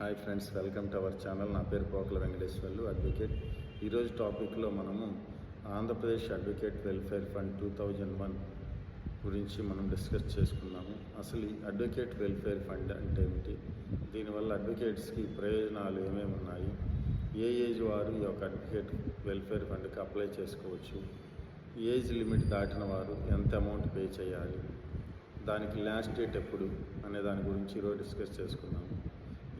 Hi friends welcome to our channel. నా పేరు Kokala Venkateswarlu advocate. ఈరోజు టాపిక్లో మనము Andhra Pradesh advocate welfare fund two thousand one గురించి మనం డిస్కస్ చేసుకున్నాము అసలు ఈ అడ్వకేట్ వెల్ఫేర్ ఫండ్ అంటే ఏమిటి? దీనివల్ల అడ్వకేట్స్కి ప్రయోజనాలు ఏమేమి ఉన్నాయి? ఏ ఏజ్ వారు ఈ యొక్క అడ్వకేట్ వెల్ఫేర్ ఫండ్కి అప్లై చేసుకోవచ్చు? ఏజ్ లిమిట్ దాటిన వారు ఎంత అమౌంట్ పే చేయాలి? దానికి లాస్ట్ డేట్ ఎప్పుడు? అనే దాని గురించి ఈరోజు డిస్కస్ చేసుకున్నాము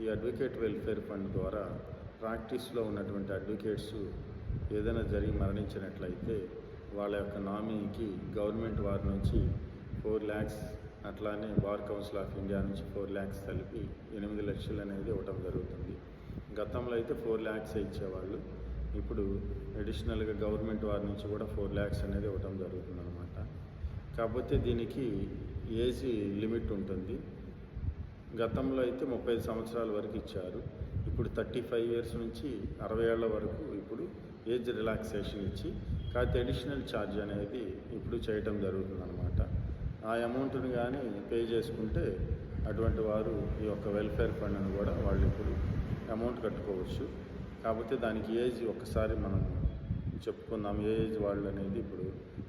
ఈ అడ్వకేట్ వెల్ఫేర్ ఫండ్ ద్వారా ప్రాక్టీస్లో ఉన్నటువంటి అడ్వకేట్స్ ఏదైనా జరిగి మరణించినట్లయితే వాళ్ళ యొక్క నామినీకి గవర్నమెంట్ వారి నుంచి ఫోర్ ల్యాక్స్ అట్లానే బార్ కౌన్సిల్ ఆఫ్ ఇండియా నుంచి ఫోర్ ల్యాక్స్ కలిపి ఎనిమిది లక్షలు అనేది ఇవ్వటం జరుగుతుంది. గతంలో అయితే ఫోర్ ల్యాక్స్ ఇచ్చేవాళ్ళు ఇప్పుడు అడిషనల్గా గవర్నమెంట్ వారి నుంచి కూడా ఫోర్ ల్యాక్స్ అనేది ఇవ్వటం జరుగుతుంది అనమాట కాకపోతే దీనికి ఏజ్ లిమిట్ ఉంటుంది. గతంలో అయితే ముప్పై సంవత్సరాల వరకు ఇచ్చారు. ఇప్పుడు థర్టీ ఫైవ్ ఇయర్స్ నుంచి అరవై ఏళ్ళ వరకు ఇప్పుడు ఏజ్ రిలాక్సేషన్ ఇచ్చి కాకపోతే అడిషనల్ ఛార్జ్ అనేది ఇప్పుడు చేయటం జరుగుతుందన్నమాట. ఆ అమౌంట్ని కానీ పే చేసుకుంటే అటువంటి వారు ఈ యొక్క వెల్ఫేర్ ఫండ్ను కూడా వాళ్ళు ఇప్పుడు అమౌంట్ కట్టుకోవచ్చు. కాకపోతే దానికి ఏజ్ ఒక్కసారి మనం చెప్పుకుందాం. ఏ ఏజ్ వాళ్ళు అనేది ఇప్పుడు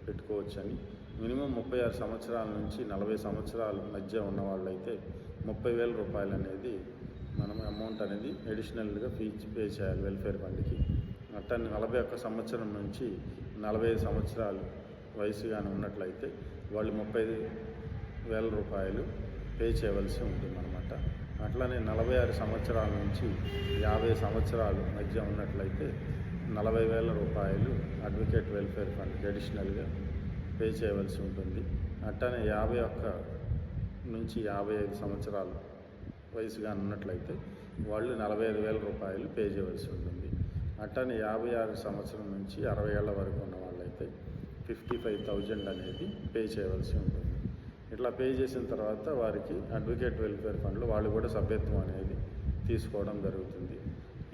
పెట్టుకోవచ్చని. మినిమం ముప్పై ఆరు సంవత్సరాల నుంచి నలభై సంవత్సరాల మధ్య ఉన్న వాళ్ళైతే ముప్పై వేల రూపాయలు అనేది మనం అమౌంట్ అనేది అడిషనల్గా ఫీజ్ పే చేయాలి వెల్ఫేర్ ఫండ్కి. అట్టని నలభై ఒక్క సంవత్సరం నుంచి నలభై ఐదు సంవత్సరాలు వయసుగానే ఉన్నట్లయితే వాళ్ళు ముప్పై వేల రూపాయలు పే చేయవలసి ఉంటుందన్నమాట. అట్లానే నలభై ఆరు సంవత్సరాల నుంచి యాభై సంవత్సరాలు మధ్య ఉన్నట్లయితే నలభై వేల రూపాయలు అడ్వకేట్ వెల్ఫేర్ ఫండ్కి అడిషనల్గా పే చేయవలసి ఉంటుంది. అట్టనే యాభై ఒక్క నుంచి యాభై ఐదు సంవత్సరాలు వయసుగా ఉన్నట్లయితే వాళ్ళు నలభై ఐదు వేల రూపాయలు పే చేయవలసి ఉంటుంది. అట్టనే యాభై ఆరు సంవత్సరం నుంచి అరవై ఏళ్ళ వరకు ఉన్న వాళ్ళైతే ఫిఫ్టీ ఫైవ్ థౌజండ్ అనేది పే చేయవలసి ఉంటుంది. ఇట్లా పే చేసిన తర్వాత వారికి అడ్వకేట్ వెల్ఫేర్ ఫండ్లు వాళ్ళు కూడా సభ్యత్వం అనేది తీసుకోవడం జరుగుతుంది.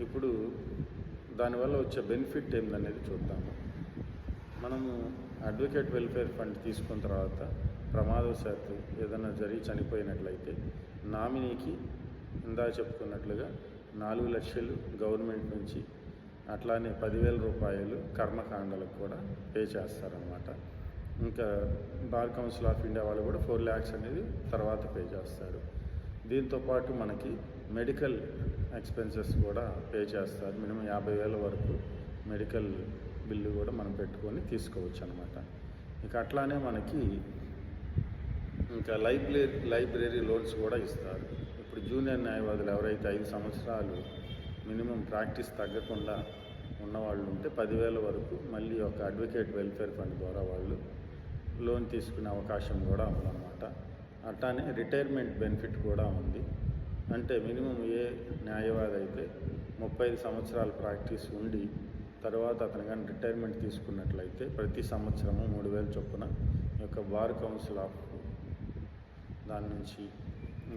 ఇప్పుడు దానివల్ల వచ్చే బెనిఫిట్ ఏందనేది చూద్దాము. మనము అడ్వకేట్ వెల్ఫేర్ ఫండ్ తీసుకున్న తర్వాత ప్రమాదవశాత్తు ఏదైనా జరిగి చనిపోయినట్లయితే నామినీకి ఇందా చెప్పుకున్నట్లుగా నాలుగు లక్షలు గవర్నమెంట్ నుంచి అట్లానే పదివేల రూపాయలు కర్మకాండలకు కూడా పే చేస్తారనమాట ఇంకా బార్ కౌన్సిల్ ఆఫ్ ఇండియా వాళ్ళు కూడా ఫోర్ ల్యాక్స్ అనేది తర్వాత పే చేస్తారు. దీంతోపాటు మనకి మెడికల్ ఎక్స్పెన్సెస్ కూడా పే చేస్తారు. మినిమం యాభై వేల వరకు మెడికల్ బిల్లు కూడా మనం పెట్టుకొని తీసుకోవచ్చు అనమాట ఇంకా అట్లానే మనకి ఇంకా లైబ్రరీ లైబ్రరీ లోన్స్ కూడా ఇస్తారు. ఇప్పుడు జూనియర్ న్యాయవాదులు ఎవరైతే ఐదు సంవత్సరాలు మినిమం ప్రాక్టీస్ తగ్గకుండా ఉన్నవాళ్ళు ఉంటే పదివేల వరకు మళ్ళీ ఒక అడ్వకేట్ వెల్ఫేర్ ఫండ్ ద్వారా వాళ్ళు లోన్ తీసుకునే అవకాశం కూడా ఉందన్నమాట. అట్లానే రిటైర్మెంట్ బెనిఫిట్ కూడా ఉంది. అంటే మినిమం ఏ న్యాయవాది అయితే ముప్పై సంవత్సరాల ప్రాక్టీస్ ఉండి తర్వాత అతను కానీ రిటైర్మెంట్ తీసుకున్నట్లయితే ప్రతి సంవత్సరము మూడు వేల చొప్పున ఈ యొక్క బార్ కౌన్సిల్ ఆఫ్ దాని నుంచి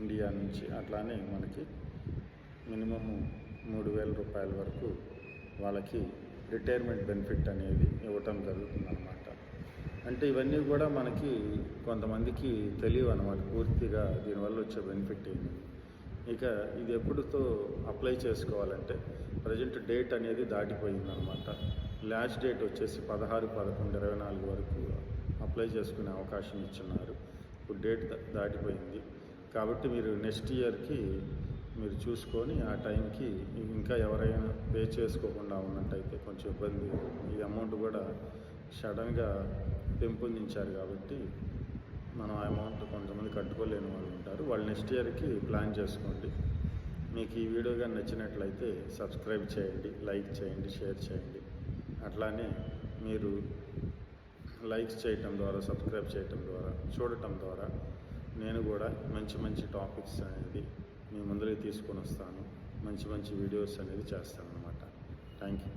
ఇండియా నుంచి అట్లానే మనకి మినిమము మూడు వేల రూపాయల వరకు వాళ్ళకి రిటైర్మెంట్ బెనిఫిట్ అనేది ఇవ్వటం జరుగుతుందన్నమాట. అంటే ఇవన్నీ కూడా మనకి కొంతమందికి తెలియవు అనమాట పూర్తిగా దీనివల్ల వచ్చే బెనిఫిట్ ఏంటి? ఇక ఇది ఎప్పుడుతో అప్లై చేసుకోవాలంటే ప్రజెంట్ డేట్ అనేది దాటిపోయిందనమాట. లాస్ట్ డేట్ వచ్చేసి పదహారు పదకొండు ఇరవై నాలుగు వరకు అప్లై చేసుకునే అవకాశం ఇచ్చున్నారు. ఇప్పుడు డేట్ దాటిపోయింది. కాబట్టి మీరు నెక్స్ట్ ఇయర్కి మీరు చూసుకొని ఆ టైంకి ఇంకా ఎవరైనా పే చేసుకోకుండా ఉన్నట్టయితే కొంచెం ఇబ్బంది. ఈ అమౌంట్ కూడా సడన్గా పెంపొందించారు కాబట్టి మనం ఆ అమౌంట్ కొంతమంది కట్టుకోలేని వాళ్ళు ఉంటారు. వాళ్ళు నెక్స్ట్ ఇయర్కి ప్లాన్ చేసుకోండి. మీకు ఈ వీడియో కానీ నచ్చినట్లయితే సబ్స్క్రైబ్ చేయండి లైక్ చేయండి షేర్ చేయండి. అట్లానే మీరు లైక్స్ చేయటం ద్వారా సబ్స్క్రైబ్ చేయటం ద్వారా చూడటం ద్వారా నేను కూడా మంచి మంచి టాపిక్స్ అనేది మీ ముందరికి తీసుకొని వస్తాను. మంచి మంచి వీడియోస్ అనేది చేస్తాను అనమాట థ్యాంక్ యూ